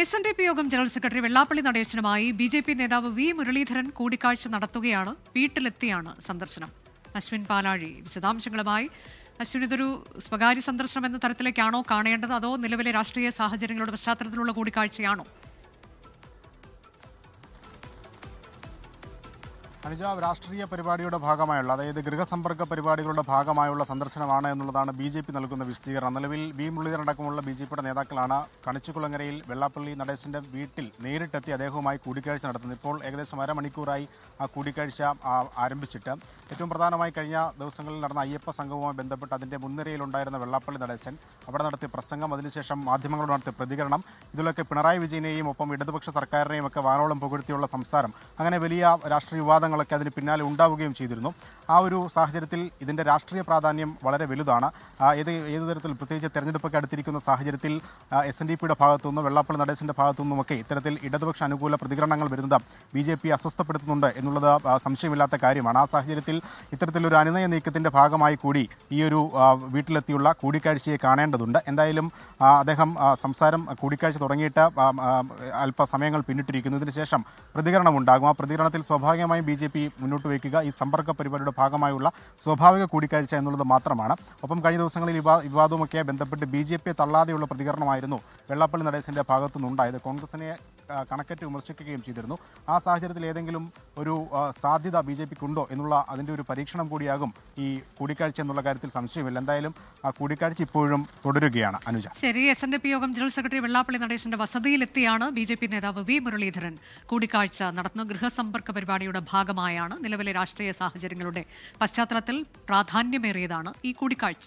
S N D P യോഗം general secretary Vellappally നടേശനുമായി B J P നേതാവ് വി മുരളീധരൻ കൂടിക്കാഴ്ച നടത്തുകയാണ്. വീട്ടിലെത്തിയാണ് സന്ദർശനം. അശ്വിൻ പാലാഴി വിശദാംശങ്ങളുമായി. അശ്വിൻ ഇതൊരു സ്വകാര്യ സന്ദർശനം എന്ന തരത്തിലേക്കാണോ കാണേണ്ടത്? അതോ നിലവിലെ രാഷ്ട്രീയ സാഹചര്യങ്ങളുടെ പശ്ചാത്തലത്തിലുള്ള കൂടിക്കാഴ്ചയാണോ? അനുജ രാഷ്ട്രീയ പരിപാടിയുടെ ഭാഗമായുള്ള അതായത് ഗൃഹസമ്പർക്ക പരിപാടികളുടെ ഭാഗമായുള്ള സന്ദർശനമാണ് എന്നുള്ളതാണ് ബി ജെ പി നൽകുന്ന വിശദീകരണം. നിലവിൽ വി മുരളീധരൻ അടക്കമുള്ള ബി ജെ പിയുടെ നേതാക്കളാണ് കണിച്ചുകുളങ്ങരയിൽ വെള്ളാപ്പള്ളി നടേശന്റെ വീട്ടിൽ നേരിട്ടെത്തി അദ്ദേഹവുമായി കൂടിക്കാഴ്ച നടത്തുന്നത്. ഇപ്പോൾ ഏകദേശം അരമണിക്കൂറായി ആ കൂടിക്കാഴ്ച ആരംഭിച്ചിട്ട് ഏറ്റവും പ്രധാനമായി കഴിഞ്ഞ ദിവസങ്ങളിൽ നടന്ന അയ്യപ്പ സംഘവുമായി ബന്ധപ്പെട്ട് അതിന്റെ മുൻനിരയിലുണ്ടായിരുന്ന വെള്ളാപ്പള്ളി നടേശൻ അവിടെ നടത്തിയ പ്രസംഗം അതിനുശേഷം മാധ്യമങ്ങളോട് നടത്തിയ പ്രതികരണം ഇതിലൊക്കെ പിണറായി വിജയനെയും ഒപ്പം ഇടതുപക്ഷ സർക്കാരിനെയും ഒക്കെ വാനോളം പുകഴ്ത്തിയുള്ള സംസാരം അങ്ങനെ വലിയ രാഷ്ട്രീയ വിവാദങ്ങളൊക്കെ അതിന് പിന്നാലെ ഉണ്ടാവുകയും ചെയ്തിരുന്നു. ആ ഒരു സാഹചര്യത്തിൽ ഇതിന്റെ രാഷ്ട്രീയ പ്രാധാന്യം വളരെ വലുതാണ്. ഏത് ഏത് തരത്തിൽ പ്രത്യേകിച്ച് തെരഞ്ഞെടുപ്പൊക്കെ അടുത്തിരിക്കുന്ന സാഹചര്യത്തിൽ എസ് എൻ ഡി പിയുടെ ഭാഗത്തുനിന്നും വെള്ളാപ്പള്ളി നടേശന്റെ ഭാഗത്തുനിന്നുമൊക്കെ ഇത്തരത്തിൽ ഇടതുപക്ഷ അനുകൂല പ്രതികരണങ്ങൾ വരുന്നത് ബി ജെ പി അസ്വസ്ഥപ്പെടുത്തുന്നുണ്ട് എന്നുള്ളത് സംശയമില്ലാത്ത കാര്യമാണ്. ആ സാഹചര്യത്തിൽ ഇത്തരത്തിലൊരു അനുനയ നീക്കത്തിന്റെ ഭാഗമായി കൂടി ഈ ഒരു വീട്ടിലെത്തിയുള്ള കൂടിക്കാഴ്ചയെ കാണേണ്ടതുണ്ട്. എന്തായാലും അദ്ദേഹം സംസാരം കൂടിക്കാഴ്ച തുടങ്ങിയിട്ട് അല്പസമയങ്ങൾ പിന്നിട്ടിരിക്കുന്നു. ഇതിനുശേഷം പ്രതികരണം ഉണ്ടാകും ആ പ്രതികരണത്തിൽ സ്വാഭാവികമായും ബി ജെ മുന്നോട്ട് വയ്ക്കുക. ഈ സമ്പർക്ക പരിപാടിയുടെ ഭാഗമായുള്ള സ്വാഭാവിക കൂടിക്കാഴ്ച എന്നുള്ളത് മാത്രമാണ്. ഒപ്പം കഴിഞ്ഞ ദിവസങ്ങളിൽ വിവാ വിവാദവുമൊക്കെ ബന്ധപ്പെട്ട് ബി ജെ പിയെ തള്ളാതെയുള്ള പ്രതികരണമായിരുന്നു വെള്ളാപ്പള്ളി നടേശന്റെ ഭാഗത്തുനിന്നുണ്ടായത്. കോൺഗ്രസിനെ കണക്കറ്റ് വിമർശിക്കുകയും ചെയ്തിരുന്നു. ആ സാഹചര്യത്തിൽ ഏതെങ്കിലും ഒരു സാധ്യത ബി ജെ പിക്കുണ്ടോ എന്നുള്ള അതിന്റെ ഒരു പരീക്ഷണം കൂടിയാകും ഈ കൂടിക്കാഴ്ച എന്നുള്ള കാര്യത്തിൽ സംശയമില്ല. എന്തായാലും ആ കൂടിക്കാഴ്ച ഇപ്പോഴും തുടരുകയാണ് അനുജ. ശരി എസ് എൻ ഡി പി യോഗം ജനറൽ സെക്രട്ടറി വെള്ളാപ്പള്ളി നടേശന്റെ വസതിയിലെത്തിയാണ് ബി ജെ പി നേതാവ് വി മുരളീധരൻ. കൂടിക്കാഴ്ച നടത്തുന്ന. ഗൃഹസമ്പർക്ക പരിപാടിയുടെ ഭാഗമായാണ് നിലവിലെ രാഷ്ട്രീയ സാഹചര്യങ്ങളുടെ പശ്ചാത്തലത്തിൽ പ്രാധാന്യമേറിയതാണ് ഈ കൂടിക്കാഴ്ച.